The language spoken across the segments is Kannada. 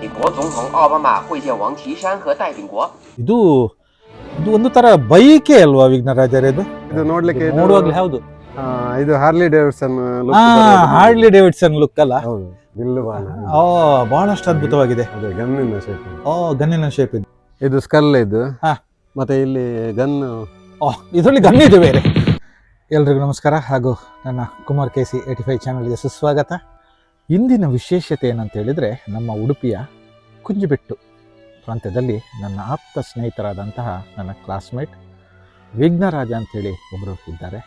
美国总统奥巴马会见王岐山和戴秉国。 ಇದು ಇದು ಒಂದು ತರ ಬೈಕೆ ಅಲ್ವಾ ವಿಘ್ನರಾಜರೇ ಇದು ಇದು ನೋಡ್ಲಿಕ್ಕೆ ಇದು- ನೋಡುವಾಗ್ಲೇ ಹೌದು ಆ, ಇದು ಹಾರ್ಲಿ ಡೇವಿಡ್ಸನ್ look ಹಾ ಬರೋದು. ಹಾರ್ಡ್ಲಿ ಡೇವಿಡ್ಸನ್ ಲುಕ್ ಅಲ್ಲ ಹೌದು ಬಿಲ್ಲು ಬಾಣ ಓ ಬಹಳಷ್ಟು ಅದ್ಭುತವಾಗಿದೆ ಅದೇ ಗನ್ನಿನ ಶೇಪ್ ಓ ಗನ್ನಿನ ಶೇಪ್ ಇದು ಇದು ಸ್ಕಲ್ ಇದು ಹಾ. ಮತ್ತೆ ಇಲ್ಲಿ ಗನ್ ಓ ಇದರಲ್ಲಿ ಗನ್ ಇದೆ ಬೇರೆ ಎಲ್ರಿಗೂ ನಮಸ್ಕಾರ ಹಾಗೂ ನನ್ನ Kumar K C eighty five ಚಾನಲ್ಗೆ ಸುಸ್ವಾಗತ ಇಂದಿನ ವಿಶೇಷತೆ ಏನಂತ ಹೇಳಿದರೆ ನಮ್ಮ ಉಡುಪಿಯ ಕುಂಜಿಬೆಟ್ಟು ಪ್ರಾಂತ್ಯದಲ್ಲಿ ನನ್ನ ಆಪ್ತ ಸ್ನೇಹಿತರಾದಂತಹ ನನ್ನ ಕ್ಲಾಸ್ಮೇಟ್ ವಿಘ್ನರಾಜ ಅಂಥೇಳಿ ಒಬ್ಬರು ಇದ್ದಾರೆ.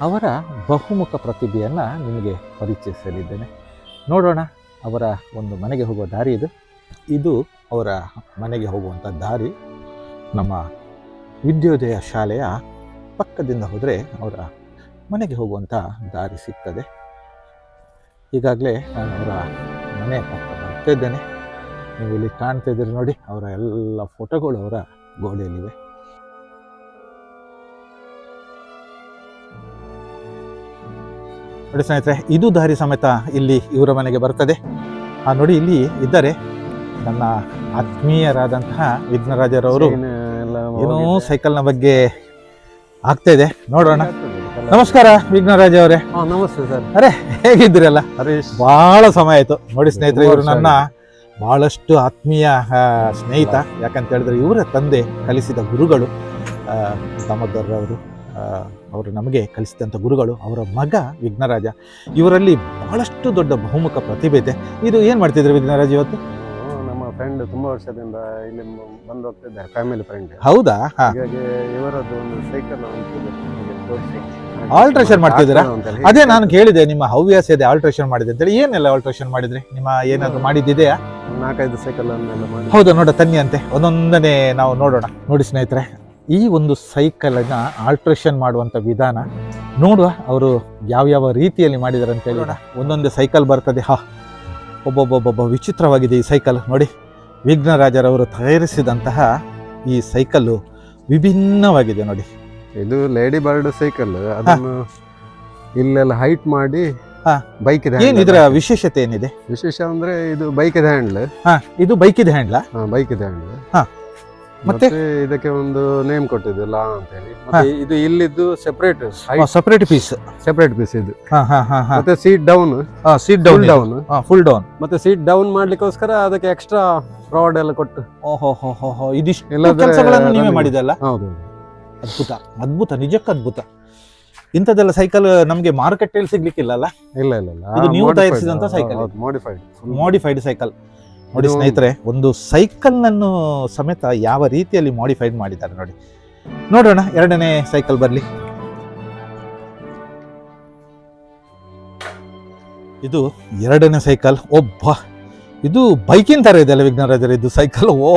ಅವರ ಬಹುಮುಖ ಪ್ರತಿಭೆಯನ್ನು ನಿಮಗೆ ಪರಿಚಯಿಸಲಿದ್ದೇನೆ. ನೋಡೋಣ ಅವರ ಒಂದು ಮನೆಗೆ ಹೋಗುವ ದಾರಿ ಇದು. ಇದು ಅವರ ಮನೆಗೆ ಹೋಗುವಂಥ ದಾರಿ. ನಮ್ಮ ವಿದ್ಯೋದಯ ಶಾಲೆಯ ಪಕ್ಕದಿಂದ ಹೋದರೆ ಅವರ ಮನೆಗೆ ಹೋಗುವಂಥ ದಾರಿ ಸಿಗ್ತದೆ. ಈಗಾಗಲೇ ನಾನು ಅವರ ಮನೆ ಪಕ್ಕ ಬರ್ತಾ ಇದ್ದೇನೆ. ನೀವು ಇಲ್ಲಿ ಕಾಣ್ತಾ ಇದ್ದೀರಿ ನೋಡಿ ಅವರ ಎಲ್ಲ ಫೋಟೋಗಳು ಅವರ ಗೋಡೆಯಲ್ಲಿವೆ. ನೋಡಿ ಸ್ನೇಹಿತರೆ ಇದು ದಾರಿ ಸಮೇತ ಇಲ್ಲಿ ಇವರ ಮನೆಗೆ ಬರ್ತದೆ. ಆ ನೋಡಿ ಇಲ್ಲಿ ಇದ್ದಾರೆ ನನ್ನ ಆತ್ಮೀಯರಾದಂತಹ ವಿಘ್ನರಾಜರವರು ಏನೋ ಸೈಕಲ್ನ ಬಗ್ಗೆ ಆಗ್ತಾ ಇದೆ. ನೋಡೋಣ. ನಮಸ್ಕಾರ ವಿಘ್ನರಾಜ್ ಅವರೇ. ನಮಸ್ತೆ ಸರ್. ಅರೆ ಹೇಗಿದ್ದೀರಲ್ಲ? ಹರೀಶ್. ಬಹಳ ಸಮಯ ಆಯ್ತು. ನೋಡಿ ಸ್ನೇಹಿತರೆ ಇವರು ನನ್ನ ಬಹಳಷ್ಟು ಆತ್ಮೀಯ ಆ, ಸ್ನೇಹಿತ. ಯಾಕಂತ ಹೇಳಿದ್ರೆ ಇವರ ತಂದೆ ಕಲಿಸಿದ ಗುರುಗಳು ಆ, ದಾಮೋದರ್ ಅವರು ಆ, ಅವರು ನಮಗೆ ಕಲಿಸಿದಂಥ ಗುರುಗಳು ಅವರ ಮಗ ವಿಘ್ನರಾಜ. ಇವರಲ್ಲಿ ಬಹಳಷ್ಟು ದೊಡ್ಡ ಬಹುಮುಖ ಪ್ರತಿಭೆ ಇದೆ. ಇದು ಏನು ಮಾಡ್ತಿದ್ರು ವಿಘ್ನರಾಜ್ ಇವತ್ತು? ಅವ್ರು ನಮ್ಮ ಫ್ರೆಂಡ್ ತುಂಬಾ ವರ್ಷದಿಂದ ಇಲ್ಲಿ ಮ- ಬಂದು ಹೋಗ್ತಿದ್ದಾರೆ ಫ್ಯಾಮಿಲಿ ಫ್ರೆಂಡ್ ಹೌದಾ? ಹಾ. ಹಾಗಾಗಿ ಇವರದ್ದು ಒಂದು ಸೈಕಲ್ Alteration ಮಾಡ್ತಿದ್ದೀರಾ? ಅದೇ ನಾನು ಕೇಳಿದೆ ನಿಮ್ಮ ಹವ್ಯಾಸ ಇದೆ ಆಲ್ಟ್ರೇಷನ್ ಮಾಡಿದೆ ಅಂತೇಳಿ. ಏನೆಲ್ಲ ಆಲ್ಟ್ರೇಷನ್ ಮಾಡಿದ್ರಿ? ನಿಮ್ಮ ಏನಾದ್ರು ಮಾಡಿದ್ದಿದೆಯಾ? ನಾಲ್ಕೈದು ಸೈಕಲ್ ಹೌದಾ ನೋಡ ತನ್ನಿ ಅಂತೆ. ಒಂದೊಂದನೇ ನಾವು ನೋಡೋಣ. ನೋಡಿ ಸ್ನೇಹಿತರೆ ಈ ಒಂದು ಸೈಕಲನ್ನ ಆಲ್ಟ್ರೇಷನ್ ಮಾಡುವಂತ ವಿಧಾನ ನೋಡುವ ಅವರು ಯಾವ ಯಾವ ರೀತಿಯಲ್ಲಿ ಮಾಡಿದಾರೆ ಅಂತ ಹೇಳಿ. ಒಂದೊಂದು ಸೈಕಲ್ ಬರ್ತದೆ. ಹಾ ಒಬ್ಬೊಬ್ಬೊಬ್ಬೊಬ್ಬ ವಿಚಿತ್ರವಾಗಿದೆ ಈ ಸೈಕಲ್ ನೋಡಿ ವಿಘ್ನರಾಜರವರು ತಯಾರಿಸಿದಂತಹ ಈ ಸೈಕಲ್ಲು ವಿಭಿನ್ನವಾಗಿದೆ ನೋಡಿ. ಇದು ಲೇಡಿ ಬರ್ಡ್ ಸೈಕಲ್ ಅದನ್ನು ಇಲ್ಲೆಲ್ಲ ಹೈಟ್ ಮಾಡಿ. ಬೈಕ್ ಇದೆ ಏನ್ ಇದರ ವಿಶೇಷತೆ ಏನಿದೆ? ವಿಶೇಷ ಅಂದ್ರೆ ಇದು ಬೈಕ್ ಇದೆ ಹ್ಯಾಂಡ್ಲ್ ಹಾ ಇದು ಇದೆ ಹ್ಯಾಂಡ್ಲ ಬೈಕ್ ಇದೆ ಹ್ಯಾಂಡ್ಲ್ ಹಾ. ಮತ್ತೆ? ಇದಕ್ಕೆ ಒಂದು ನೇಮ್ ಕೊಟ್ಟಿದ್ದು ಲಾ ಅಂತ ಹೇಳಿ ಮತ್ತೆ ಇದು ಇಲ್ಲಿದ್ದು separate separate piece separate piece ಇದು. ಮತ್ತೆ seat down seat down down full down ಮತ್ತೆ ಸೀಟ್ ಡೌನ್ ಮಾಡ್ಲಿಕ್ಕೋಸ್ಕರ ಅದಕ್ಕೆ ಎಕ್ಸ್ಟ್ರಾ ರಾಡ್ ಎಲ್ಲ ಕೊಟ್ಟು. ಓಹೋ ಹೋ ಹೋ ಇದಿಷ್ಟು ಕೆಲಸಗಳನ್ನು ನೀವೇ ಮಾಡಿದಲ್ಲ ಹೌದು ಅದ್ಭುತ ಅದ್ಭುತ ನಿಜಕ್ಕೂ ಅದ್ಭುತ ಇಂಥದ್ದೆಲ್ಲ ಸೈಕಲ್ ನಮಗೆ ಮಾರುಕಟ್ಟೆಯಲ್ಲಿ ಸಿಗ್ಲಿಕ್ಕಿಲ್ಲ ಅಲ್ಲ ಇಲ್ಲ ಇಲ್ಲ ಇಲ್ಲ. ಇದು ನೀವು ತಯಾರಿಸಿದಂತ ಸೈಕಲ್? ಮಾಡಿಫೈಡ್ ಮಾಡಿಫೈಡ್ ಸೈಕಲ್ ನೋಡಿ ಸ್ನೇಹಿತರೆ ಒಂದು ಸೈಕಲ್ ನನ್ನು ಸಮೇತ ಯಾವ ರೀತಿಯಲ್ಲಿ ಮಾಡಿಫೈಡ್ ಮಾಡಿದ್ದಾರೆ ನೋಡಿ. ನೋಡೋಣ ಎರಡನೇ ಸೈಕಲ್ ಬರಲಿ. ಇದು ಎರಡನೇ ಸೈಕಲ್ ಒಬ್ಬ ಇದು ಬೈಕಿನ ತರ ಇದೆ ಅಲ್ಲ ವಿಘ್ನರಾಜರ ಇದು ಸೈಕಲ್ ಓ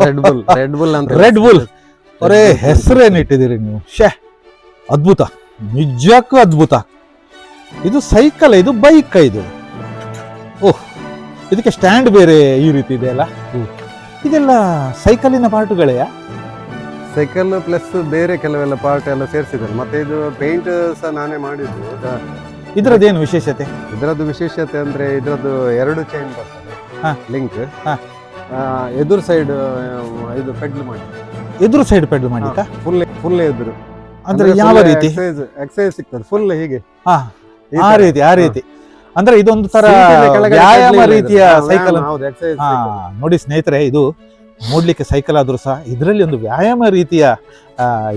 ರೆಡ್ ಬುಲ್ ರೆಡ್ ಬುಲ್ ಅಂತ ರೆಡ್ Bull. ಅರೇ ಹೆಸರೇನು ಇಟ್ಟಿದ್ದೀರಿ ನೀವು? ಶೇ ಅದ್ಭುತ. ನಿಜಕ್ಕೂ ಅದ್ಭುತ. ಇದು ಸೈಕಲ್ ಇದು ಬೈಕ್ ಇದು. ಓಹ್ ಇದಕ್ಕೆ ಸ್ಟ್ಯಾಂಡ್ ಬೇರೆ ಈ ರೀತಿ ಇದೆ ಅಲ್ಲ. ಇದೆಲ್ಲ ಸೈಕಲಿನ ಪಾರ್ಟ್ಗಳೇ ಸೈಕಲ್ ಪ್ಲಸ್ ಬೇರೆ ಕೆಲವೆಲ್ಲ ಪಾರ್ಟ್ ಎಲ್ಲ ಸೇರಿಸಿದ್ದಾರೆ. ಮತ್ತೆ ಇದು ಪೇಂಟ್ ಸಹ ನಾನೇ ಮಾಡಿದ್ದು. ಇದರದ್ದೇನು ವಿಶೇಷತೆ? ಇದರದ್ದು ವಿಶೇಷತೆ ಅಂದ್ರೆ ಇದರದ್ದು ಎರಡು ಚೈನ್ ಹಾ. ಬರ್ತದೆ ಲಿಂಕ್ ಹಾ. ಎದುರು ಸೈಡ್ ಇದು ಪೆಡ್ಲ್ ಮಾಡಿ ಎದುರು ಸೈಡ್ ಪೆಡಲ್ ಮಾಡಿಕ ಫುಲ್ ಫುಲ್ ಎದುರು. ಅಂದ್ರೆ ಯಾವ ರೀತಿ? ಎಕ್ಸೈಸ್ ಎಕ್ಸೈಸ್ ಸಿಗ್ತದೆ ಫುಲ್ ಹೀಗೆ. ಹಾ ಆ ರೀತಿ ಆ ರೀತಿ. ಅಂದ್ರೆ ಇದೊಂದು ತರ ವ್ಯಾಯಾಮ ರೀತಿಯ ಸೈಕಲ್ ನೋಡಿ ಸ್ನೇಹಿತರೆ ಇದು ನೋಡ್ಲಿಕ್ಕೆ ಸೈಕಲ್ ಆದ್ರೂ ಸಹ ಇದರಲ್ಲಿ ಒಂದು ವ್ಯಾಯಾಮ ರೀತಿಯ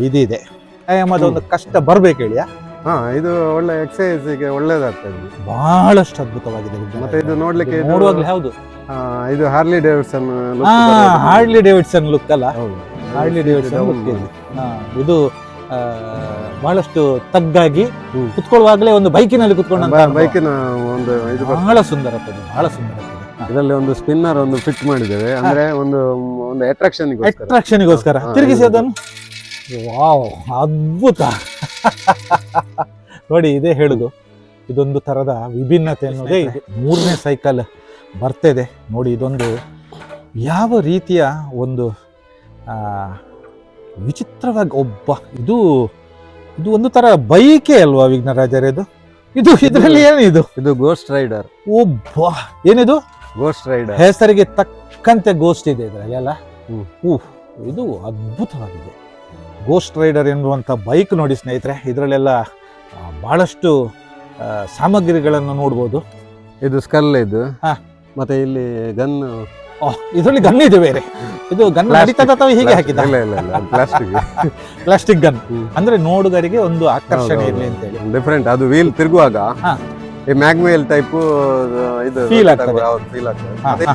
ಇದಿದೆ. ವ್ಯಾಯಾಮದ ಒಂದು ಕಷ್ಟ ಬರ್ಬೇಕು ಹೇಳಿ ಹಾ ಇದು ಒಳ್ಳೆ ಎಕ್ಸೈಸ್ಗೆ ಒಳ್ಳೇದಾಗ್ತದೆ. ಬಹಳಷ್ಟು ಅದ್ಭುತವಾಗಿದೆ ಮತ್ತೆ ಇದು ನೋಡ್ಲಿಕ್ಕೆ ಇದು- ನೋಡುವಾಗ್ಲೇ ಹೌದು. ಆ, ಇದು ಹಾರ್ಲಿ ಡೇವಿಡ್ಸನ್ ಹಾರ್ಲಿ ಹಾ. ಹಾರ್ಡ್ಲಿ ಡೇವಿಡ್ಸನ್ ಲುಕ್ ಅಲ್ಲ? ಹೌದು. ಹಾರ್ಡ್ಲಿ ಡೇವಿಡ್ಸನ್ ಲುಕ್. ಹಾ ಇದು ಆ, ಬಹಳಷ್ಟು ತಗ್ಗಾಗಿ ಹ್ಮ್. ಕುತ್ಕೊಳ್ಳುವಾಗಲೇ ಒಂದು ಬೈಕಿನಲ್ಲಿ ಕುತ್ಕೊಂಡಂತ ಅನುಭವ. ಬೈಕಿನ ಒಂದು ಇದು ಬರ್ತದೆ. ಬಹಳ ಸುಂದರತೆ ಬಹಳ ಸುಂದರ ಇದರಲ್ಲಿ ಒಂದು ಸ್ಪಿನ್ನರ್ ಒಂದು ಫಿಟ್ ಮಾಡಿದ್ದೇವೆ. ಅಂದ್ರೆ ಒಂದು ಒಂದು ಅಟ್ರಾಕ್ಷನ್ ಅಟ್ರಾಕ್ಷನ್ಗೋಸ್ಕರ ಹಾ, ತಿರುಗಿಸಿ ಇದು- ಅದನ್ನು. ವಾವ್ ಅದ್ಭುತ. ನೋಡಿ ಇದೇ ಹೇಳುದು. ಇದೊಂದು ತರದ ವಿಭಿನ್ನತೆ ಅನ್ನೋದೇ ಇದು. ಮೂರನೇ ಸೈಕಲ್ ಬರ್ತಿದೆ. ನೋಡಿ ಇದೊಂದು ಯಾವ ರೀತಿಯ ಒಂದು ವಿಚಿತ್ರವಾಗಿ ಒಬ್ಬ ಇದು ಇದು ಒಂದು ತರ ಬೈಕೆ ಅಲ್ವಾ ವಿಘ್ನರಾಜರೇ ಇದು? ಇದು ಇದರಲ್ಲಿ ಏನಿದು? ಇದು ಗೋಸ್ಟ್ ರೈಡರ್ ಒಬ್ಬ ಏನಿದು? ಗೋಸ್ಟ್ ರೈಡರ್ ಹೆಸರಿಗೆ ತಕ್ಕಂತೆ ಗೋಸ್ಟ್ ಇದೆ ಇದರಲ್ಲಿ ಅಲ್ಲ? ಊಹ್ ಇದು ಅದ್ಭುತವಾಗಿದೆ. ಗೋಸ್ಟ್ ರೈಡರ್ ಎನ್ನುವಂಥ ಬೈಕ್ ನೋಡಿ ಸ್ನೇಹಿತರೆ ಇದರಲ್ಲೆಲ್ಲ ಭಾಳಷ್ಟು ಸಾಮಗ್ರಿಗಳನ್ನು ನೋಡ್ಬೋದು. ಇದು ಸ್ಕಲ್ ಇದು. ಹಾ. ಮತ್ತೆ ಇಲ್ಲಿ ಗನ್ ಇದರಲ್ಲಿ ಗನ್ ಇದೆ ಬೇರೆ. ಇದು ಗನ್ ಅಥವಾ ಹೀಗೆ ಹಾಕಿದ ಪ್ಲಾಸ್ಟಿಕ್ ಪ್ಲಾಸ್ಟಿಕ್ ಗನ್. ಅಂದ್ರೆ ನೋಡುಗರಿಗೆ ಒಂದು ಆಕರ್ಷಣೆ ಇರಲಿ ಅಂತ ಹೇಳಿ ಡಿಫ್ರೆಂಟ್ ಅದು ವೀಲ್ ತಿರುಗುವಾಗ. ಈ ಮ್ಯಾಗ್ವೇಲ್ ಟೈಪ್ ಇದು ಫೀಲ್ ಆಗ್ತದೆ. ಫೀಲ್ ಆಗ್ತದೆ.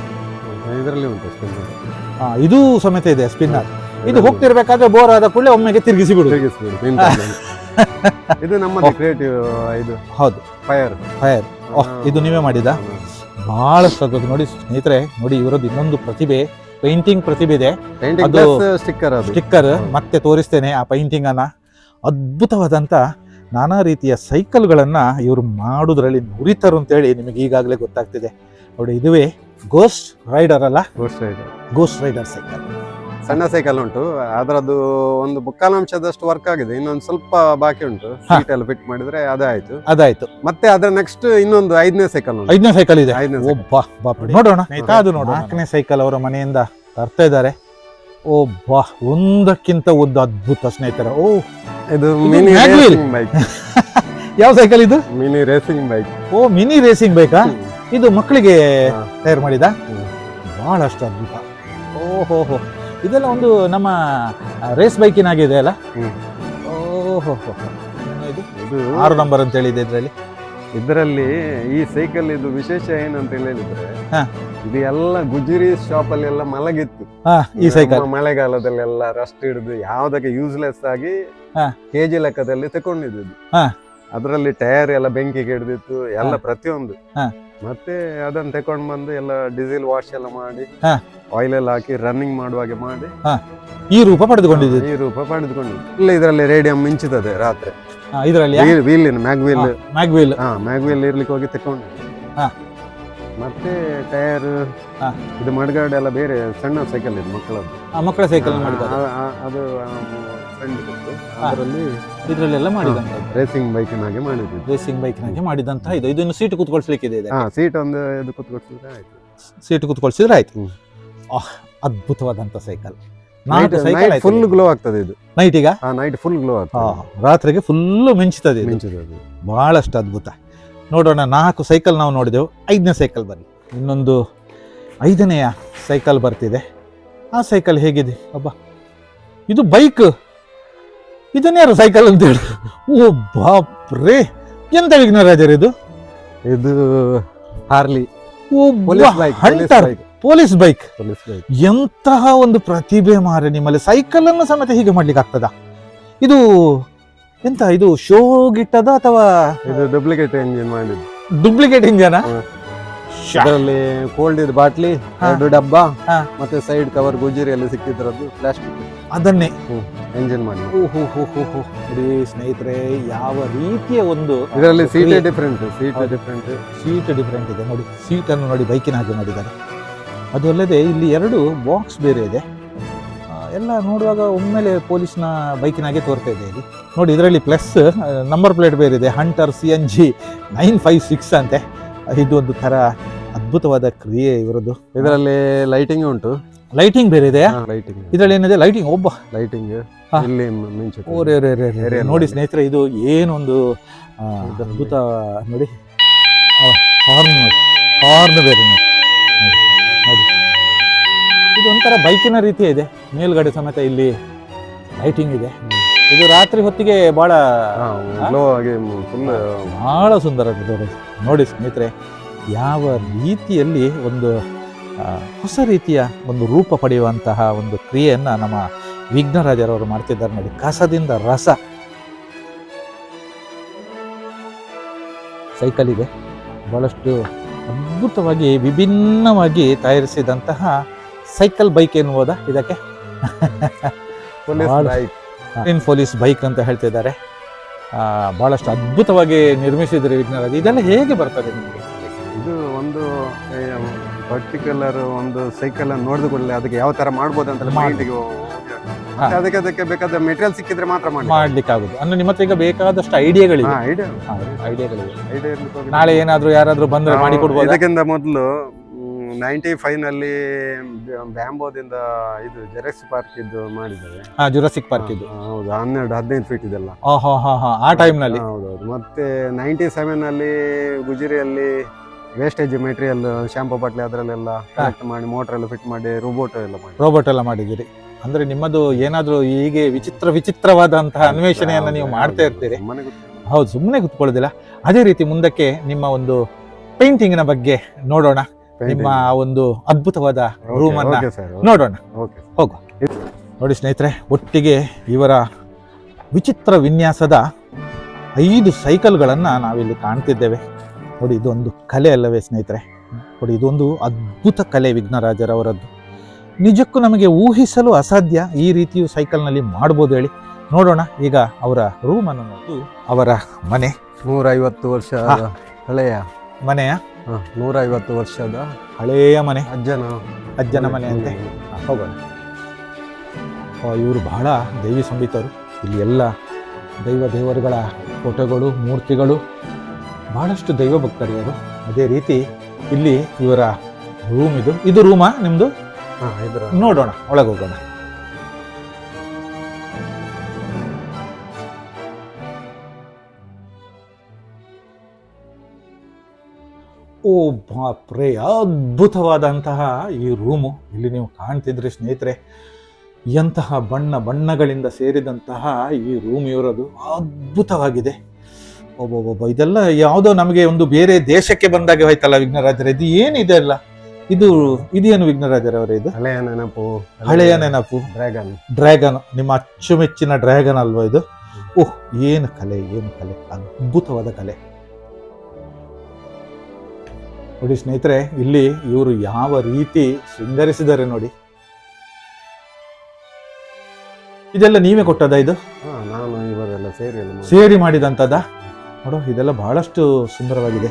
ಇದರಲ್ಲಿ ಉಂಟು ಸ್ಪಿನ್ನರ್ ಇದು ಸಮೇತ ಇದೆ ಸ್ಪಿನ್ನರ್ ಇದು ಹೋಗ್ತಿರ್ಬೇಕಾದ್ರೆ ಬೋರ್ ಆದ ಕೂಡಲೇ ಒಮ್ಮೆಗೆ ತಿರುಗಿಸಿ ಬಿಡುದು ತಿರುಗಿಸ್ಬಿಡು. ಇದು ನಮ್ಮದು ಕ್ರಿಯೇಟಿವ್ ಇದು ಹೌದು. ಫೈರ್ ಫೈರ್ ಓಹ್ ಇದು ನೀವೇ ಮಾಡಿದ? ಬಹಳ ಸದ್ದು ನೋಡಿ ಸ್ನೇಹಿತರೆ ನೋಡಿ ಇವರದ್ದು ಇನ್ನೊಂದು ಪ್ರತಿಭೆ ಪೇಂಟಿಂಗ್ ಪ್ರತಿಭೆ ಇದೆ. ಅದು- ಸ್ಟಿಕ್ಕರ್ ಸ್ಟಿಕ್ಕರ್ ಮತ್ತೆ ತೋರಿಸ್ತೇನೆ ಆ ಪೇಂಟಿಂಗ್ ಅನ್ನ. ಅದ್ಭುತವಾದಂತ ನಾನಾ ರೀತಿಯ ಸೈಕಲ್ಗಳನ್ನ ಇವರು ಮಾಡುದ್ರಲ್ಲಿ ನುರಿತರು ಅಂತೇಳಿ ನಿಮಗೆ ಈಗಾಗಲೇ ಗೊತ್ತಾಗ್ತಿದೆ. ನೋಡಿ ಇದುವೇ ಗೋಸ್ಟ್ ರೈಡರ್ ಅಲ್ಲ? Ghost rider ghost rider cycle ಸಣ್ಣ ಸೈಕಲ್ ಉಂಟು. ಅದರದ್ದು ಒಂದು ಮುಕ್ಕಾಲಾಂಶದಷ್ಟು ವರ್ಕ್ ಆಗಿದೆ. ಇನ್ನೊಂದು ಸ್ವಲ್ಪ ಬಾಕಿ ಉಂಟು. ಸೀಟ್ ಎಲ್ಲ ಫಿಟ್ ಮಾಡಿದ್ರೆ ಅದಾಯ್ತು ಆಯ್ತು. ಅದಾಯ್ತು. ಮತ್ತೆ ಅದರ ನೆಕ್ಸ್ಟ್ ಇನ್ನೊಂದು ಐದನೇ ಸೈಕಲ್ ಉಂಟು. ಐದನೇ ಸೈಕಲ್ ಇದೆ. ಐದನೇ ಓ ಬಾ ಬಾ ನೋಡೋಣ. ಅದು ನೋಡೋಣ. ನಾಲ್ಕನೇ ಸೈಕಲ್ ಅವರ ಮನೆಯಿಂದ ತರ್ತಾ ಇದ್ದಾರೆ. ಓ ಬಾ ಒಂದಕ್ಕಿಂತ ಒಂದು ಅದ್ಭುತ ಸ್ನೇಹಿತರ. ಓ ಇದು ಮಿನಿ ರೇಸಿಂಗ್ ಬೈಕ್ ಯಾವ ಸೈಕಲ್ ಇದು? ಮಿನಿ ರೇಸಿಂಗ್ ಬೈಕ್ ಓ ಮಿನಿ ರೇಸಿಂಗ್ ಬೈಕಾ ಇದು ಮಕ್ಕಳಿಗೆ. ತಯಾರು ಮಾಡಿದ. ಬಹಳಷ್ಟು ಅದ್ಭುತ. ಓಹೋ ಹೋ ಇದೆಲ್ಲ ಒಂದು ನಮ್ಮ ರೇಸ್ ಬೈಕಿನಾಗಿದೆ ಅಲ್ಲ. ಓಹೋ ಇದು ಆರು ನಂಬರ್ ಅಂತ ಹೇಳಿದೆ ಇದರಲ್ಲಿ ಇದರಲ್ಲಿ ಈ ಸೈಕಲ್ ಇದು ವಿಶೇಷ ಏನಂತ ಹೇಳಿದ್ರೆ ಹಾ. ಇದು ಎಲ್ಲ ಗುಜರಿ ಶಾಪ್ ಅಲ್ಲಿ ಎಲ್ಲ ಮಲಗಿತ್ತು ಈ ಸೈಕಲ್ ಮಳೆಗಾಲದಲ್ಲಿ ಎಲ್ಲ ರಸ್ಟ್ ಹಿಡಿದು ಯಾವ್ದಕ್ಕೆ ಯೂಸ್ಲೆಸ್ ಆಗಿ. ಕೆಜಿ ಲೆಕ್ಕದಲ್ಲಿ ತಕೊಂಡಿದ್ದು ಹಾ. ಅದರಲ್ಲಿ ಟೈರ್ ಎಲ್ಲ ಬೆಂಕಿ ಹಿಡಿದಿತ್ತು ಎಲ್ಲ. ಪ್ರತಿಯೊಂದು. ಮತ್ತೆ ಅದನ್ನ ತಕೊಂಡ್ ಬಂದು ಎಲ್ಲ ಡೀಸೆಲ್ ವಾಶ್ ಎಲ್ಲ ಮಾಡಿ ಆಯಿಲ್ ಎಲ್ಲ ಹಾಕಿ ರನ್ನಿಂಗ್ ಮಾಡುವಾಗೆ ಮಾಡಿ. ಈ ರೂಪ ಪಡೆದುಕೊಂಡಿದ್ದೆ? ಈ ರೂಪ ಪಡೆದುಕೊಂಡಿದ್ದೆ. ಇಲ್ಲ ಇದರಲ್ಲಿ ರೇಡಿಯಂ ಮಿಂಚುತ್ತದೆ ರಾತ್ರಿ. ಇದರಲ್ಲಿ ವೀಲಿನ ಮ್ಯಾಗ್ವೀಲ್ ಮ್ಯಾಗ್ವೀಲ್ ಹಾ ಮ್ಯಾಗ್ವೀಲ್ ಇರ್ಲಿಕ್ಕೆ ಹೋಗಿ ತಕೊಂಡು. ಮತ್ತೆ ಟೈರ್ ಇದು ಮಡ್ಗಾಡ್ ಎಲ್ಲ ಬೇರೆ ಸಣ್ಣ ಸೈಕಲ್ ಇದೆ ಮಕ್ಕಳದ್ದು. ಮಕ್ಕಳ ಸೈಕಲ್ ಅದು ಫ್ರೆಂಡ್ ಅದರಲ್ಲಿ ಇದರಲ್ಲೆಲ್ಲ ಮಾಡಿದಂತ ರೇಸಿಂಗ್ ಬೈಕಿನ ಹಾಗೆ ಮಾಡಿದ್ವಿ ರೇಸಿಂಗ್ ಬೈಕ್ನಾಗೆ ಮಾಡಿದಂತ ಇದು. ಇದನ್ನು ಸೀಟ್ ಕೂತ್ಕೊಳ್ಸ್ಲಿಕ್ಕಿದೆ ಇದೆ ಹಾ ಸೀಟ್ ಒಂದು ಇದು ಕುತ್ಕೊಳ್ಸಿದ್ರೆ ಆಯ್ತು. ಸೀಟ್ ಕೂತ್ಕೊಳ್ಸಿದ್ರೆ ಆಯ್ತು. ಆಹ್ ಅದ್ಭುತವಾದಂತ ಸೈಕಲ್ ನೈಟ್ ನಾಲ್ಕು ಸೈಕಲ್ ಫುಲ್ ಗ್ಲೋ ಆಗ್ತದೆ ಇದು. ನೈಟ್ ಈಗ? ಹಾ ನೈಟ್ ಫುಲ್ ಗ್ಲೋ ಆಗ್ತದೆ. ರಾತ್ರಿಗೆ ಫುಲ್ಲು ಮಿಂಚುತ್ತದೆ ಇದು. ಮಿಂಚುದು ಅದು. ಬಹಳಷ್ಟು ಅದ್ಭುತ. ನೋಡೋಣ ನಾಲ್ಕು ಸೈಕಲ್ ನಾವು ನೋಡಿದೆವು. ಐದನೇ ಸೈಕಲ್ ಬನ್ನಿ. ಇನ್ನೊಂದು ಐದನೆಯ ಸೈಕಲ್ ಬರ್ತಿದೆ. ಆ ಸೈಕಲ್ ಹೇಗಿದೆ? ಅಬ್ಬಾ. ಇದು ಬೈಕ್ ಇದನ್ಯಾರು ಸೈಕಲ್ ಅಂತ ಹೇಳಿ? ಓ ಬಾಪ್ರೇ ಎಂತ ವಿಘ್ನರಾಜರ್ ಇದು? ಇದು ಹಾರ್ಲಿ. ಓ police bike hunter police bike. ಎಂತಹ ಒಂದು ಪ್ರತಿಭೆ ಮಾರೆ ನಿಮ್ಮಲ್ಲಿ. ಸೈಕಲ್ ಅನ್ನು ಸಮೇತ ಹೀಗೆ ಮಾಡ್ಲಿಕ್ಕೆ ಆಗ್ತದ? ಇದು ಎಂತ ಇದು ಶೋ ಗಿಟ್ಟದ ಅಥವಾ ಇದು ಡೂಪ್ಲಿಕೇಟ್ ಇಂಜಿನ್ ಮಾಡಿದ್ದು. ಡೂಪ್ಲಿಕೇಟ್ ಇಂಜನ ಅದರಲ್ಲಿ ಕೋಲ್ಡ್ ಇದು ಬಾಟ್ಲಿ. ಎರಡು ಡಬ್ಬ. ಮತ್ತೆ ಸೈಡ್ ಕವರ್ ಗುಜರಿಯಲ್ಲಿ ಸಿಕ್ಕಿದ್ರದ್ದು ಪ್ಲಾಸ್ಟಿಕ್ ಅದನ್ನೇ. ಎಂಜಿನ್ ಮಾಡಿ. ಓಹೋ ಹೋ ಹೋ ಹೋ ನೋಡಿ ಸ್ನೇಹಿತರೆ ಯಾವ ರೀತಿಯ ಒಂದು ಇದರಲ್ಲಿ seat different seat. Different seat different ಇದೆ. ನೋಡಿ ಸೀಟ್ ಅನ್ನು ನೋಡಿ ಬೈಕಿನ ಹಾಗೆ ಮಾಡಿದ್ದಾರೆ ಅದು ಅಲ್ಲದೆ ಇಲ್ಲಿ ಎರಡು ಬಾಕ್ಸ್ ಬೇರೆ ಇದೆ. ಎಲ್ಲ ನೋಡುವಾಗ ಒಮ್ಮೆಲೆ ಪೊಲೀಸ್ನ ಬೈಕಿನ ಹಾಗೆ ತೋರ್ತಾ ಇದೆ ಇಲ್ಲಿ ನೋಡಿ ಇದರಲ್ಲಿ ಪ್ಲಸ್ ನಂಬರ್ ಪ್ಲೇಟ್ ಬೇರೆ ಇದೆ. Hunter C N G nine five six ಅಂತೆ. ಇದು ಒಂದು ಥರ ಅದ್ಭುತವಾದ ಕ್ರಿಯೆ ಇವರದ್ದು. ಇದರಲ್ಲಿ ಲೈಟಿಂಗ್ ಉಂಟು. ಲೈಟಿಂಗ್ ಬೇರೆ ಇದೆ ಲೈಟಿಂಗ್ ಇದರಲ್ಲಿ ಏನಿದೆ? ಲೈಟಿಂಗ್ ಒಬ್ಬ. ಲೈಟಿಂಗ್ ಇಲ್ಲಿ ಮಿಂಚು ನೋಡಿ ಸ್ನೇಹಿತರೆ ಇದು ಏನೊಂದು. ಅದ್ಭುತ ನೋಡಿ. ಹಾರ್ನ್ ನೋಡಿ. ಹಾರ್ನ್ ಬೇರೆ ನೋಡಿ. ಇದು ಒಂಥರ ಬೈಕಿನ ರೀತಿ ಇದೆ. ಮೇಲ್ಗಡೆ ಸಮೇತ ಇಲ್ಲಿ ಲೈಟಿಂಗ್ ಇದೆ. ಇದು ರಾತ್ರಿ ಹೊತ್ತಿಗೆ ಬಹಳ ಬಹಳ ಸುಂದರ ನೋಡಿ. ಸ್ನೇಹಿತರೆ. ಯಾವ ರೀತಿಯಲ್ಲಿ ಒಂದು ಹೊಸ ರೀತಿಯ ಒಂದು ರೂಪ ಪಡೆಯುವಂತಹ ಒಂದು ಕ್ರಿಯೆಯನ್ನು ನಮ್ಮ ವಿಘ್ನರಾಜರವರು ಮಾಡ್ತಿದ್ದಾರೆ ನೋಡಿ. ಕಸದಿಂದ ರಸ. ಸೈಕಲ್ ಇದೆ. ಬಹಳಷ್ಟು ಅದ್ಭುತವಾಗಿ ವಿಭಿನ್ನವಾಗಿ ತಯಾರಿಸಿದಂತಹ ಸೈಕಲ್ ಬೈಕ್ ಎನ್ನುವುದ? ಇದಕ್ಕೆ? ಪೊಲೀಸ್ ಬಹಳ- ಬೈಕ್ ಇನ್ ಪೊಲೀಸ್ ಬೈಕ್ ಅಂತ ಹೇಳ್ತಿದ್ದಾರೆ. ಬಹಳಷ್ಟು ಅದ್ಭುತವಾಗಿ ನಿರ್ಮಿಸಿದ್ರೆ ವಿಘ್ನರಾಜ. ಇದೆಲ್ಲ ಹೇಗೆ ಬರ್ತದೆ ನಿಮಗೆ? ಇದು ಒಂದು ಪರ್ಟಿಕ್ಯುಲರ್ ಒಂದು ಸೈಕಲ್ ನೋಡಿದ ಕೂಡಲೇ ಅದಕ್ಕೆ ಯಾವ ತರ ಮಾಡ್ಬೋದು ಅಂತ. ಮೈಂಡಿಗೆ ಅದಕ್ಕೆ ಅದಕ್ಕೆ ಬೇಕಾದ ಮೆಟೀರಿಯಲ್ ಸಿಕ್ಕಿದ್ರೆ ಮಾತ್ರ ಮಾಡಿ. ಮಾಡ್ಲಿಕ್ಕೆ ಆಗುದು ಅಂದ್ರೆ ನಿಮ್ಮ ಹತ್ರ ಈಗ ಬೇಕಾದಷ್ಟು ಐಡಿಯಾಗಳಿವೆ ಐಡಿಯಾ ಐಡಿಯಾಗಳಿವೆ ನಾಳೆ ಏನಾದ್ರೂ ಯಾರಾದ್ರೂ ಬಂದ್ರೆ ಮಾಡಿ ಕೊಡ್ಬೋದು? ಇದಕ್ಕಿಂತ ಮೊದಲು ನೈಂಟಿ ಫೈವ್ನಲ್ಲಿ ಬ್ಯಾಂಬೋದಿಂದ ಇದು ಜೆರಾಕ್ಸ್ ಪಾರ್ಕ್ ಇದ್ದು ಮಾಡಿದ್ದಾರೆ ಹಾ ಜುರಾಸಿಕ್ ಪಾರ್ಕ್ ಇದು ಹೌದು ಹನ್ನೆರಡು ಹದಿನೈದು ಫೀಟ್ ಇದೆಲ್ಲ. ಆ, ಟೈಮ್ನಲ್ಲಿ. ಹೌದೌದು ಮತ್ತೆ ನೈಂಟಿ ಸೆವೆನ್ ಅಲ್ಲಿ ಗುಜರಿಯಲ್ಲಿ ವೇಸ್ಟೇಜ್ ಮೆಟೀರಿಯಲ್ ಶಾಂಪು ಬಾಟ್ಲಿ ಅದರಲ್ಲೆಲ್ಲ ಕಲೆಕ್ಟ್ ಮಾಡಿ ಮೋಟರ್ ಎಲ್ಲ ಫಿಟ್ ಮಾಡಿ ರೋಬೋಟ್ ಎಲ್ಲ ಮಾಡಿ. ರೋಬೋಟ್ ಎಲ್ಲ ಮಾಡಿದ್ದೀರಿ. ಅಂದ್ರೆ ನಿಮ್ಮದು ಏನಾದ್ರೂ ಹೀಗೆ ವಿಚಿತ್ರ ವಿಚಿತ್ರವಾದಂತಹ ಅನ್ವೇಷಣೆಯನ್ನು ನೀವು ಮಾಡ್ತಾ ಇರ್ತೀರಿ. ಹೌದು ಸುಮ್ಮನೆ ಕುತ್ಕೊಳ್ಳೋದಿಲ್ಲ. ಅದೇ ರೀತಿ ಮುಂದಕ್ಕೆ ನಿಮ್ಮ ಒಂದು ಪೇಂಟಿಂಗ್ನ ಬಗ್ಗೆ ನೋಡೋಣ. ನಿಮ್ಮ ಒಂದು ಅದ್ಭುತವಾದ ರೂಮ್ ಅನ್ನ ನೋಡೋಣ. ಹೋಗುವ ಹೋಗು. ನೋಡಿ ಸ್ನೇಹಿತರೆ ಒಟ್ಟಿಗೆ ಇವರ ವಿಚಿತ್ರ ವಿನ್ಯಾಸದ ಐದು ಸೈಕಲ್ಗಳನ್ನು ನಾವಿಲ್ಲಿ ಕಾಣ್ತಿದ್ದೇವೆ. ನೋಡಿ ಇದೊಂದು ಕಲೆ ಅಲ್ಲವೇ ಸ್ನೇಹಿತರೆ? ನೋಡಿ ಇದೊಂದು ಅದ್ಭುತ ಕಲೆ ವಿಘ್ನರಾಜರವರದ್ದು. ನಿಜಕ್ಕೂ ನಮಗೆ ಊಹಿಸಲು ಅಸಾಧ್ಯ ಈ ರೀತಿಯು ಸೈಕಲ್ನಲ್ಲಿ ಮಾಡ್ಬೋದು ಹೇಳಿ. ನೋಡೋಣ ಈಗ ಅವರ ರೂಮನ್ನು ನೋಡಿ. ಅವರ ಮನೆ. ನೂರೈವತ್ತು ವರ್ಷ ಹಳೆಯ. ಮನೆಯ? ನೂರೈವತ್ತು ವರ್ಷದ ಹಳೆಯ ಮನೆ. ಅಜ್ಜನ. ಅಜ್ಜನ ಮನೆ ಅಂತೆ. ಹೋಗೋಣ. ಇವರು ಬಹಳ ದೈವಿ ಸಂಬಿತರು. ಇಲ್ಲಿ ಎಲ್ಲ ದೈವ ದೇವರುಗಳ ಫೋಟೋಗಳು ಮೂರ್ತಿಗಳು ಬಹಳಷ್ಟು ದೈವ ಭಕ್ತರಿವರು ಅದೇ ರೀತಿ ಇಲ್ಲಿ ಇವರ ರೂಮ್ ಇದು. ಇದು ರೂಮಾ ಇದ್ರ ನೋಡೋಣ ಒಳಗೆ ಹೋಗೋಣ ಓ ಬಾಪ್ರೆ ಅದ್ಭುತವಾದಂತಹ ಈ ರೂಮು ಇಲ್ಲಿ ನೀವು ಕಾಣ್ತಿದ್ರಿ ಸ್ನೇಹಿತರೆ. ಎಂತಹ ಬಣ್ಣ ಬಣ್ಣಗಳಿಂದ ಸೇರಿದಂತಹ ಈ ರೂಮ್ ಇವರದು. ಅದ್ಭುತವಾಗಿದೆ. ಒಬ್ಬೊಬ್ಬೊಬ್ಬ ಇದೆಲ್ಲ ಯಾವುದೋ ನಮಗೆ ಒಂದು ಬೇರೆ ದೇಶಕ್ಕೆ ಬಂದಾಗ ಹೋಯ್ತಲ್ಲ ವಿಘ್ನರಾಜರ ಇದು ಏನಿದೆ ಅಲ್ಲ? ಇದು ಇದೇನು ವಿಘ್ನರಾಜರವರೇ ಇದು? ಹಳೆಯ ನೆನಪು. ಹಳೆಯ ನೆನಪು. ಡ್ರ್ಯಾಗನ್. ಡ್ರ್ಯಾಗನ್ ನಿಮ್ಮ ಅಚ್ಚುಮೆಚ್ಚಿನ ಡ್ರ್ಯಾಗನ್ ಅಲ್ವಾ ಇದು? ಓಹ್ ಏನು ಕಲೆ ಏನು ಕಲೆ ಅದ್ಭುತವಾದ ಕಲೆ. ನೋಡಿ ಸ್ನೇಹಿತರೆ ಇಲ್ಲಿ ಇವರು ಯಾವ ರೀತಿ ಶೃಂಗರಿಸಿದ್ದಾರೆ ನೋಡಿ. ಇದೆಲ್ಲ ನೀವೇ ಕೊಟ್ಟದ ಇದು? ಹಾ ನಾನು ಇವರೆಲ್ಲ ಸೇರಿ ಸೇರಿ ಮಾಡಿದಂತದ ನೋಡು ಇದೆಲ್ಲ ಬಹಳಷ್ಟು ಸುಂದರವಾಗಿದೆ.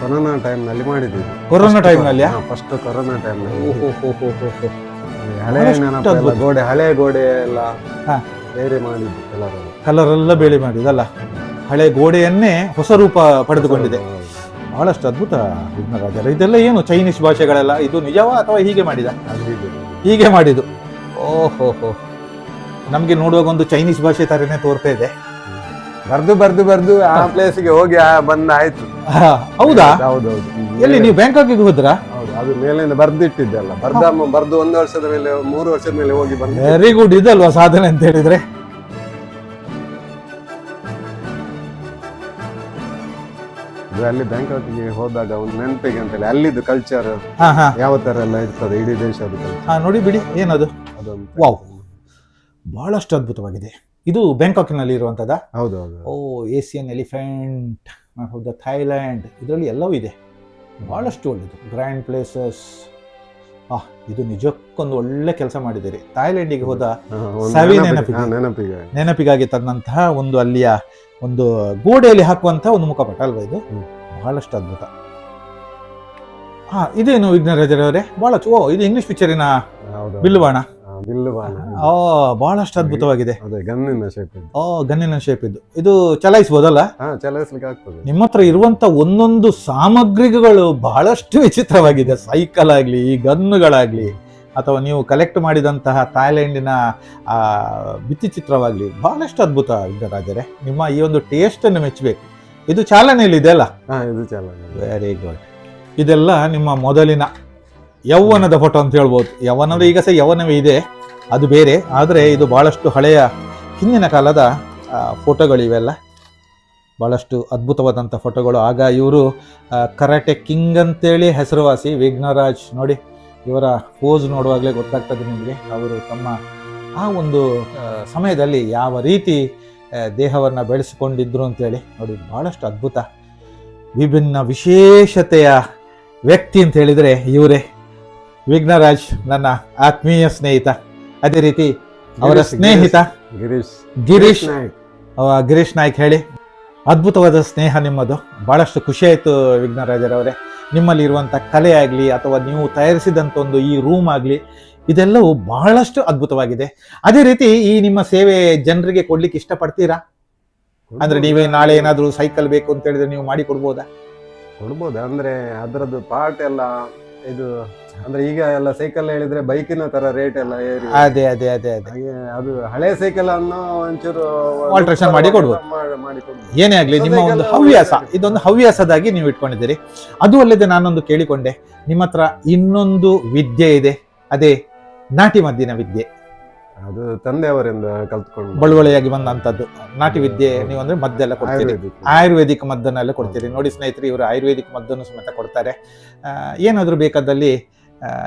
ಕೊರೋನಾ ಟೈಮ್ನಲ್ಲಿ ಮಾಡಿದ್ದೀವಿ. ಕೊರೋನಾ ಟೈಮ್ನಲ್ಲಿ ಫಸ್ಟ್ ಕೊರೋನಾ ಟೈಮ್ನಲ್ಲಿ ಹಳೆ. ಗೋಡೆ ಹಳೆ ಗೋಡೆ ಎಲ್ಲ ಹಾ. ಬೇರೆ ಮಾಡಿದ್ದು ಕಲರ್ ಕಲರ್ ಎಲ್ಲ ಬೇಳೆ ಮಾಡಿದಲ್ಲ ಹಳೆ ಗೋಡೆಯನ್ನೇ ಹೊಸ ರೂಪ ಪಡೆದುಕೊಂಡಿದೆ. ಬಹಳಷ್ಟು ಅದ್ಭುತ ವಿಘ್ನರಾಜರ. ಇದೆಲ್ಲ ಏನು ಚೈನೀಸ್ ಭಾಷೆಗಳೆಲ್ಲ? ಇದು ನಿಜವಾ ಅಥವಾ ಹೀಗೆ ಮಾಡಿದ? ಹೀಗೆ. ಮಾಡಿದ್ದು. ಓಹೋಹೋ. ನಮಗೆ ನೋಡುವಾಗ ಒಂದು ಚೈನೀಸ್ ಭಾಷೆ ಥರನೇ ತೋರ್ತಾ ಇದೆ. ಬರ್ದು ಬರ್ದು ಬರ್ದು ಆ ಪ್ಲೇಸ್ಗೆ ಹೋಗಿ ಆ ಬಂದ ಆಯ್ತು. ಹೌದಾ? ಹೌದೌದು ಎಲ್ಲಿ ನೀವು ಬ್ಯಾಂಕಾಕಿಗೆ ಹೋದ್ರಾ? ಹೌದು ಅದು ಮೇಲಿಂದ ಬರ್ದಿಟ್ಟಿದ್ದಲ್ಲ ಬರ್ದ ಬರ್ದು ಒಂದು ವರ್ಷದ ಮೇಲೆ ಮೂರು ವರ್ಷದ ಮೇಲೆ ಹೋಗಿ ಬಂದ ವೆರಿ ಗುಡ್ ಇದಲ್ವಾ ಸಾಧನೆ ಅಂತ ಹೇಳಿದ್ರೆ? ಅಲ್ಲಿ ಬ್ಯಾಂಕಾಕಿಗೆ ಹೋದಾಗ ಒಂದು ನೆನಪಿಗೆ ಅಂತೇಳಿ ಅಲ್ಲಿದ್ದು ಕಲ್ಚರ್ ಹಾ ಹಾ. ಯಾವ ತರ ಎಲ್ಲ ಇರ್ತದೆ? ಇಡೀ ದೇಶದ culture. ಹಾ ನೋಡಿ ಬಿಡಿ ಏನದು? ಅದೊಂದು. ವಾವ್. ಬಹಳಷ್ಟು ಅದ್ಭುತವಾಗಿದೆ. ಇದು ಬ್ಯಾಂಕಾಕ್ನಲ್ಲಿ ಇರುವಂತದ? ಹೌದು ಹೌದು ಓ ಏಸಿಯನ್ ಎಲಿಫೆಂಟ್ ಹೌದು ಥೈಲ್ಯಾಂಡ್ ಇದರಲ್ಲಿ ಎಲ್ಲವೂ ಇದೆ. ಬಹಳಷ್ಟು ಒಳ್ಳೆಯದು ಗ್ರ್ಯಾಂಡ್ ಪ್ಲೇಸಸ್. ಆ ಇದು ನಿಜಕ್ಕೊಂದು ಒಳ್ಳೆ ಕೆಲಸ ಮಾಡಿದ್ದೀರಿ. ಥಾಯ್ಲೆಂಡಿಗೆ ಹೋದ ಸವಿ ನೆನಪಿಗೆ- ನೆನಪಿಗೆ. ನೆನಪಿಗಾಗಿ ತಂದಂತಹ ಒಂದು ಅಲ್ಲಿಯ ಒಂದು ಗೋಡೆಯಲ್ಲಿ ಹಾಕುವಂತಹ ಒಂದು ಮುಖಪಟ ಅಲ್ವಾ ಇದು? ಬಹಳಷ್ಟು ಅದ್ಭುತ. ಹಾ ಇದೇನು ವಿಘ್ನರಾಜರವರೇ? ಬಹಳ ಓ ಇದು ಇಂಗ್ಲಿಷ್ ಪಿಕ್ಚರಿನ ಬಿಲ್ವಾಣ ಆ ಬಹಳಷ್ಟು ಅದ್ಭುತವಾಗಿದೆ. ಅದೇ ಗನ್ನಿನ ಶೇಪ್ ಇದು. ಓ ಗನ್ನಿನ ಶೇಪ್ ಇದು. ಇದು ಚಲಾಯಿಸ್ಬೋದಲ್ಲ? ಹಾ ಚಲಾಯಿಸ್ಲಿಕ್ಕೆ ಆಗ್ತದೆ. ನಿಮ್ಮ ಹತ್ರ ಇರುವಂತ ಒಂದೊಂದು ಸಾಮಗ್ರಿಗಳು ಬಹಳಷ್ಟು ವಿಚಿತ್ರವಾಗಿದೆ. ಸೈಕಲ್ ಆಗಲಿ ಈ ಗನ್ನುಗಳಾಗ್ಲಿ ಅಥವಾ ನೀವು ಕಲೆಕ್ಟ್ ಮಾಡಿದಂತಹ ಥಾಯ್ಲೆಂಡಿನ ಆ ಭಿತ್ತಿಚಿತ್ರವಾಗಲಿ ಬಹಳಷ್ಟು ಅದ್ಭುತ ರಾಜರೇ. ನಿಮ್ಮ ಈ ಒಂದು ಟೇಸ್ಟನ್ನು ಮೆಚ್ಚಬೇಕು. ಇದು ಚಾಲನೆಯಲ್ಲಿ ಇದೆ ಅಲ್ಲ? ಹಾ ಇದು ಚಾಲನೆ ವೆರಿ ಗುಡ್ ಇದೆಲ್ಲ ನಿಮ್ಮ ಮೊದಲಿನ ಯೌವನದ ಫೋಟೋ ಅಂತ ಹೇಳ್ಬೋದು. ಯೌವನದ ಈಗ ಸಹ ಯೌವನವೇ ಇದೆ. ಅದು ಬೇರೆ. ಆದರೆ ಇದು ಭಾಳಷ್ಟು ಹಳೆಯ ಹಿಂದಿನ ಕಾಲದ ಫೋಟೋಗಳು ಫೋಟೋಗಳಿವೆಲ್ಲ ಭಾಳಷ್ಟು ಅದ್ಭುತವಾದಂಥ ಫೋಟೋಗಳು ಆಗ ಇವರು ಕರಾಟೆ ಕಿಂಗ್ ಅಂತೇಳಿ ಹೆಸರುವಾಸಿ ವಿಘ್ನರಾಜ್. ನೋಡಿ, ಇವರ ಪೋಸ್ ನೋಡುವಾಗಲೇ ಗೊತ್ತಾಗ್ತದೆ ನಿಮಗೆ. ಅವರು ತಮ್ಮ, ಆ ಒಂದು ಸಮಯದಲ್ಲಿ ಯಾವ ರೀತಿ ದೇಹವನ್ನು ಬೆಳೆಸಿಕೊಂಡಿದ್ರು ಅಂತೇಳಿ. ನೋಡಿ ಭಾಳಷ್ಟು ಅದ್ಭುತ, ವಿಭಿನ್ನ ವಿಶೇಷತೆಯ ವ್ಯಕ್ತಿ ಅಂತ ಹೇಳಿದರೆ ಇವರೇ. ವಿಘ್ನರಾಜ್ ನನ್ನ ಆತ್ಮೀಯ ಸ್ನೇಹಿತ. ಅದೇ ರೀತಿ ಅವರ ಸ್ನೇಹಿತ ಗಿರೀಶ್ ಗಿರೀಶ್ ಗಿರೀಶ್ ನಾಯ್ಕ್. ಹೇಳಿ. ಅದ್ಭುತವಾದ ಸ್ನೇಹ ನಿಮ್ಮದು. ಬಹಳಷ್ಟು ಖುಷಿ ಆಯಿತು ವಿಘ್ನರಾಜರವರೇ. ನಿಮ್ಮಲ್ಲಿ ಇರುವಂಥ ಕಲೆ ಆಗಲಿ ಅಥವಾ ನೀವು ತಯಾರಿಸಿದಂಥ ಒಂದು ಈ ರೂಮ್ ಆಗಲಿ ಇದೆಲ್ಲವೂ ಬಹಳಷ್ಟು ಅದ್ಭುತವಾಗಿದೆ. ಅದೇ ರೀತಿ ಈ ನಿಮ್ಮ ಸೇವೆ ಜನರಿಗೆ ಕೊಡ್ಲಿಕ್ಕೆ ಇಷ್ಟಪಡ್ತೀರಾ? ಅಂದ್ರೆ ನೀವೇ ನಾಳೆ ಏನಾದರೂ ಸೈಕಲ್ ಬೇಕು ಅಂತ ಹೇಳಿದ್ರೆ ನೀವು ಮಾಡಿ ಕೊಡ್ಬೋದಾ? ಕೊಡ್ಬೋದು. ಅಂದ್ರೆ ಅದರದ್ದು ಪಾರ್ಟ್ ಎಲ್ಲ ಇದು ಅಂದ್ರೆ ಈಗ ಎಲ್ಲ ಸೈಕಲ್ ಹೇಳಿದ್ರೆ ಬೈಕಿನ ತರ ರೇಟ್ ಎಲ್ಲ ಏರಿ ಅದೇ ಅದೇ ಅದೇ ಅದೇ. ಹಾಗೆ ಅದು ಹಳೆ ಸೈಕಲ್ ಅನ್ನು ಒಂಚೂರು ಆಲ್ಟ್ರೇಷನ್ ಮಾಡಿ ಕೊಡ್ಬೋದು. ಮಾಡಿ- ಮಾಡಿ ಕೊಡ್ಬೋದು. ಏನೇ ಆಗ್ಲಿ ನಿಮ್ಮ ಒಂದು ಹವ್ಯಾಸ ಇದೊಂದು ಹವ್ಯಾಸದಾಗಿ ನೀವು ಇಟ್ಕೊಂಡಿದ್ದೀರಿ. ಅದು ಅಲ್ಲದೆ ನಾನೊಂದು ಕೇಳಿಕೊಂಡೆ ನಿಮ್ಮ ಹತ್ರ ಇನ್ನೊಂದು ವಿದ್ಯೆ ಇದೆ. ಅದೇ ನಾಟಿ ಮದ್ದಿನ ವಿದ್ಯೆ. ಅದು ತಂದೆಯವರಿಂದ ಕಲ್ತ್ಕೊಂಡು. ಬಳುವಳಿಯಾಗಿ ಬಂದಂತದ್ದು ನಾಟಿ ವಿದ್ಯೆ ನೀವು ಅಂದ್ರೆ ಮದ್ದೆಲ್ಲ ಕೊಡ್ತೀರಿ. ಆಯುರ್ವೇದಿಕ್. ಆಯುರ್ವೇದಿಕ್ ಮದ್ದನ್ನೆಲ್ಲ ಕೊಡ್ತೀರಿ. ನೋಡಿ ಸ್ನೇಹಿತರೆ ಇವರು ಆಯುರ್ವೇದಿಕ್ ಮದ್ದನ್ನು ಸಮೇತ ಕೊಡ್ತಾರೆ. ಆ, ಏನಾದ್ರೂ ಬೇಕಾದಲ್ಲಿ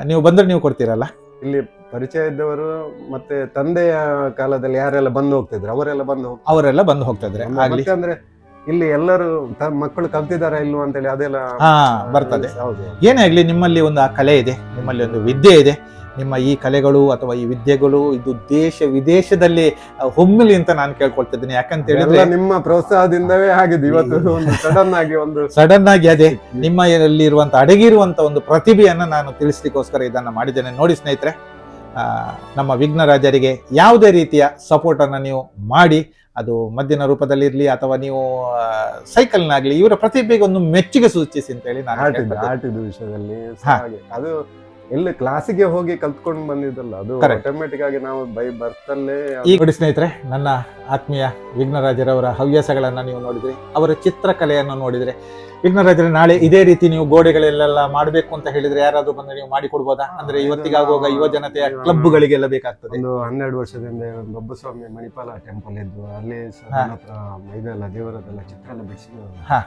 ನೀವು ಬಂದ್ರೆ ನೀವು ಕೊಡ್ತೀರಲ್ಲ? ಇಲ್ಲಿ ಪರಿಚಯ ಇದ್ದವರು ಮತ್ತೆ ತಂದೆಯ ಕಾಲದಲ್ಲಿ ಯಾರೆಲ್ಲ ಬಂದು ಹೋಗ್ತಿದ್ರು? ಅವರೆಲ್ಲ ಬಂದು. ಅವರೆಲ್ಲ ಬಂದು ಹೋಗ್ತಾ ಇದ್ರೆ ಆಗ್ಲಿ. ಮತ್ತೆ ಅಂದ್ರೆ ಇಲ್ಲಿ ಎಲ್ಲರೂ ತ- ಮಕ್ಕಳು ಕಲ್ತಿದಾರ ಇಲ್ವಾ ಅಂತೇಳಿ ಅದೆಲ್ಲ ಹಾ ಬರ್ತದೆ. ಹೌದು. ಏನೇ ಆಗ್ಲಿ ನಿಮ್ಮಲ್ಲಿ ಒಂದು ಆ ಕಲೆ ಇದೆ ನಿಮ್ಮಲ್ಲಿ ಒಂದು ವಿದ್ಯೆ ಇದೆ. ನಿಮ್ಮ ಈ ಕಲೆಗಳು ಅಥವಾ ಈ ವಿದ್ಯೆಗಳು ಇದು ದೇಶ ವಿದೇಶದಲ್ಲಿ ಹೊಮ್ಮಲಿ ಅಂತ ನಾನು ಕೇಳ್ಕೊಳ್ತಿದ್ದೀನಿ. ಯಾಕಂತ ಹೇಳಿದ್ರೆ ನಿಮ್ಮ ಪ್ರೋತ್ಸಾಹದಿಂದವೇ ಆಗಿದೆ. ಇವತ್ತು ಒಂದು ಸಡನ್ ಆಗಿ ಒಂದು ಸಡನ್ ಆಗಿ ಅದೇ ಇರುವಂತ ಅಡಗಿರುವಂತ ಒಂದು ಪ್ರತಿಭೆಯನ್ನ ನಾನು ತಿಳಿಸ್ಲಿಕ್ಕೋಸ್ಕರ ಇದನ್ನ ಮಾಡಿದ್ದೇನೆ. ನೋಡಿ ಸ್ನೇಹಿತರೆ ನಮ್ಮ ವಿಘ್ನರಾಜರಿಗೆ ಯಾವುದೇ ರೀತಿಯ ಸಪೋರ್ಟ್ ಅನ್ನ ನೀವು ಮಾಡಿ ಅದು ಮದ್ದಿನ ರೂಪದಲ್ಲಿ ಅಥವಾ ನೀವು ಸೈಕಲ್ನಾಗ್ಲಿ ಇವರ ಪ್ರತಿಭೆಗೆ ಒಂದು ಮೆಚ್ಚುಗೆ ಸೂಚಿಸಿ ಅಂತ ಹೇಳಿ ನಾನು ವಿಷಯದಲ್ಲಿ ಅದು ಎಲ್ಲಿ ಕ್ಲಾಸಿಗೆ ಹೋಗಿ ಕಲ್ತ್ಕೊಂಡು ಬಂದಿದ್ದಲ್ಲ ಅದು Correct. ಆಟೋಮೆಟಿಕ್ ಆಗಿ ನಾವು ಬೈ ಬರ್ತಲ್ಲೇ ಈಗ ನೋಡಿ ಸ್ನೇಹಿತರೆ ನನ್ನ ಆತ್ಮೀಯ ವಿಘ್ನರಾಜರವರ ಹವ್ಯಾಸಗಳನ್ನ ನೀವು ನೋಡಿದ್ರಿ ಅವರ ಚಿತ್ರಕಲೆಯನ್ನು ನೋಡಿದ್ರೆ ವಿಘ್ನರಾಜರ ನಾಳೆ ಇದೇ ರೀತಿ ನೀವು ಗೋಡೆಗಳಲ್ಲೆಲ್ಲ ಮಾಡಬೇಕು ಅಂತ ಹೇಳಿದ್ರೆ ಯಾರಾದ್ರೂ ಬಂದು ನೀವು ಮಾಡಿಕೊಡ್ಬೋದಾ ಅಂದ್ರೆ ಇವತ್ತಿಗಾಗುವಾಗ ಯುವ ಜನತೆಯ ಕ್ಲಬ್ಗಳಿಗೆಲ್ಲ ಬೇಕಾಗ್ತದೆ ಒಂದು ಹನ್ನೆರಡು ವರ್ಷದಿಂದ ಒಂದು ಬೊಬ್ಬಸ್ವಾಮಿ ಮಣಿಪಾಲ ಟೆಂಪಲ್ ಇದ್ದು ಅಲ್ಲಿ ಸಹ ಹಾ. ಇದೆಲ್ಲ ದೇವರದೆಲ್ಲ ಚಿತ್ರ ಎಲ್ಲ ಬಿಡಿಸಿ ಹಾ.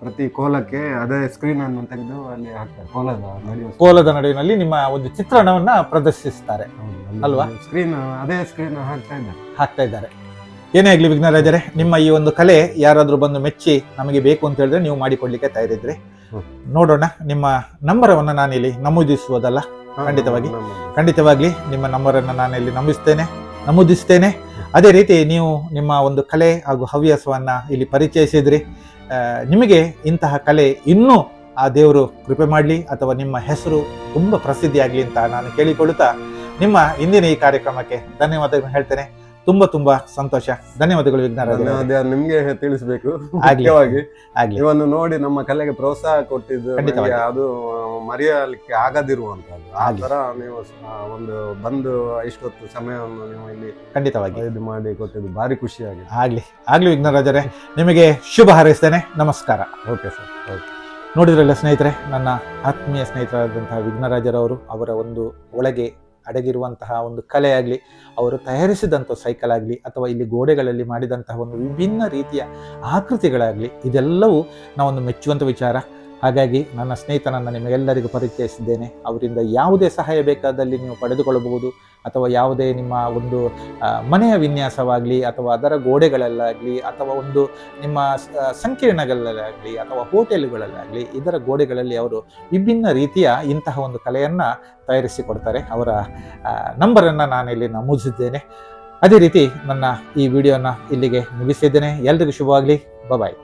ಪ್ರತಿ ಕೋಲಕ್ಕೆ ಅದೇ ಸ್ಕ್ರೀನ್ ಅನ್ನು ತೆಗೆದು ಅಲ್ಲಿ ಹಾಕ್ತಾರೆ. ಕೋಲದ ನಡೆಯುವ ಕೋಲದ ನಡುವಿನಲ್ಲಿ ನಿಮ್ಮ ಒಂದು ಚಿತ್ರಣವನ್ನ ಪ್ರದರ್ಶಿಸ್ತಾರೆ. ಅಲ್ವಾ? ಸ್ಕ್ರೀನ್ ಅದೇ ಸ್ಕ್ರೀನ್ ಹಾಕ್ತಾ ಇದ್ದಾರೆ. ಹಾಕ್ತಾ ಇದ್ದಾರೆ. ಏನೇ ಆಗ್ಲಿ ವಿಘ್ನರಾಜರೇ ನಿಮ್ಮ ಈ ಒಂದು ಕಲೆ ಯಾರಾದರೂ ಬಂದು ಮೆಚ್ಚಿ ನಮಗೆ ಬೇಕು ಅಂತ ಹೇಳಿದ್ರೆ ನೀವು ಮಾಡಿಕೊಡ್ಲಿಕ್ಕೆ ತಯಾರಿದ್ರಿ. ನೋಡೋಣ ನಿಮ್ಮ ನಂಬರವನ್ನು ನಾನಿಲ್ಲಿ ನಮೂದಿಸುವುದಲ್ಲ ಖಂಡಿತವಾಗಿ. ಖಂಡಿತವಾಗ್ಲಿ ನಿಮ್ಮ ನಂಬರನ್ನು ನಾನು ಇಲ್ಲಿ ನಮೂದಿಸ್ತೇನೆ ನಮೂದಿಸ್ತೇನೆ. ಅದೇ ರೀತಿ ನೀವು ನಿಮ್ಮ ಒಂದು ಕಲೆ ಹಾಗೂ ಹವ್ಯಾಸವನ್ನು ಇಲ್ಲಿ ಪರಿಚಯಿಸಿದ್ರಿ. ನಿಮಗೆ ಇಂತಹ ಕಲೆ ಇನ್ನೂ ಆ ದೇವರು ಕೃಪೆ ಮಾಡಲಿ ಅಥವಾ ನಿಮ್ಮ ಹೆಸರು ತುಂಬ ಪ್ರಸಿದ್ಧಿಯಾಗಲಿ ಅಂತ ನಾನು ಕೇಳಿಕೊಳ್ಳುತ್ತಾ ನಿಮ್ಮ ಇಂದಿನ ಈ ಕಾರ್ಯಕ್ರಮಕ್ಕೆ ಧನ್ಯವಾದಗಳು ಹೇಳ್ತೇನೆ. ತುಂಬಾ ತುಂಬಾ ಸಂತೋಷ. ಧನ್ಯವಾದಗಳು ವಿಜ್ಞಾನ ನಿಮ್ಗೆ ತಿಳಿಸ್ಬೇಕು. ಮುಖ್ಯವಾಗಿ ನೋಡಿ ನಮ್ಮ ಕಲೆಗೆ ಪ್ರೋತ್ಸಾಹ ಕೊಟ್ಟಿದ್ದು ಅದು ಮರೆಯಲಿಕ್ಕೆ ಆಗದಿರುವಂತದ್ದು ಆ. ತರ ನೀವು ಒಂದು ಬಂದು ಇಷ್ಟೊತ್ತು ಸಮಯವನ್ನು ನೀವು ಇಲ್ಲಿ ಖಂಡಿತವಾಗಿ. ಇದು ಮಾಡಿ ಕೊಟ್ಟಿದ್ದು ಭಾರಿ ಖುಷಿಯಾಗಿದೆ. ಆಗ್ಲಿ ಆಗ್ಲಿ ವಿಘ್ನರಾಜರೇ ನಿಮಗೆ ಶುಭ ಹಾರೈಸ್ತೇನೆ. ನಮಸ್ಕಾರ. Okay sir okay. ನೋಡಿದ್ರಲ್ಲ ಸ್ನೇಹಿತರೆ ನನ್ನ ಆತ್ಮೀಯ ಸ್ನೇಹಿತರಾದಂತಹ ವಿಘ್ನರಾಜರವರು ಅವರ ಒಂದು ಒಳಗೆ ಅಡಗಿರುವಂತಹ ಒಂದು ಕಲೆಯಾಗಲಿ ಆಗಲಿ ಅವರು ತಯಾರಿಸಿದಂಥ ಸೈಕಲ್ ಆಗಲಿ ಅಥವಾ ಇಲ್ಲಿ ಗೋಡೆಗಳಲ್ಲಿ ಮಾಡಿದಂತಹ ಒಂದು ವಿಭಿನ್ನ ರೀತಿಯ ಆಕೃತಿಗಳಾಗಲಿ ಇದೆಲ್ಲವೂ ನಾವೊಂದು ಮೆಚ್ಚುವಂಥ ವಿಚಾರ. ಹಾಗಾಗಿ ನನ್ನ ಸ್ನೇಹಿತನನ್ನು ನಿಮಗೆಲ್ಲರಿಗೂ ಪರಿಚಯಿಸಿದ್ದೇನೆ. ಅವರಿಂದ ಯಾವುದೇ ಸಹಾಯ ಬೇಕಾದಲ್ಲಿ ನೀವು ಪಡೆದುಕೊಳ್ಳಬಹುದು. ಅಥವಾ ಯಾವುದೇ ನಿಮ್ಮ ಒಂದು ಮನೆಯ ವಿನ್ಯಾಸವಾಗಲಿ, ಅಥವಾ ಅದರ ಗೋಡೆಗಳಲ್ಲಾಗಲಿ, ಅಥವಾ ಒಂದು ನಿಮ್ಮ ಸಂಕೀರ್ಣಗಳಲ್ಲಾಗಲಿ, ಅಥವಾ ಹೋಟೆಲ್ಗಳಲ್ಲಾಗಲಿ, ಇದರ ಗೋಡೆಗಳಲ್ಲಿ ಅವರು ವಿಭಿನ್ನ ರೀತಿಯ ಇಂತಹ ಒಂದು ಕಲೆಯನ್ನು ತಯಾರಿಸಿಕೊಡ್ತಾರೆ. ಅವರ ನಂಬರನ್ನು ನಾನಿಲ್ಲಿ ನಮೂದಿಸಿದ್ದೇನೆ. ಅದೇ ರೀತಿ ನನ್ನ ಈ ವಿಡಿಯೋನ ಇಲ್ಲಿಗೆ ಮುಗಿಸಿದ್ದೇನೆ. ಎಲ್ರಿಗೂ ಶುಭವಾಗಲಿ. ಬಾಯ್